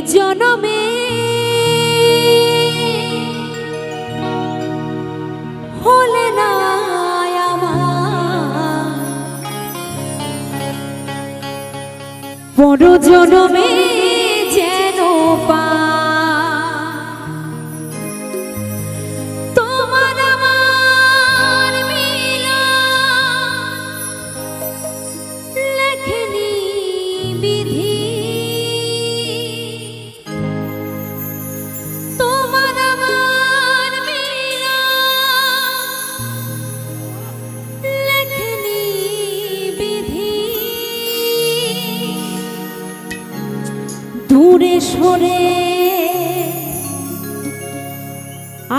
জনমে। হলে না আমার। বড় জনমে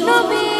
নবী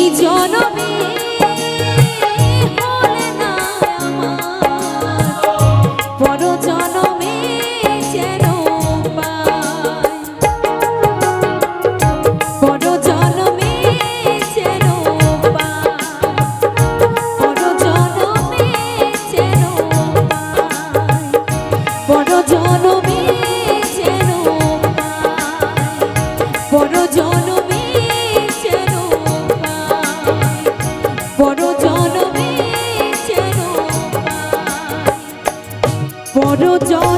এই জনম বড় জনমে যেন বড় জনমে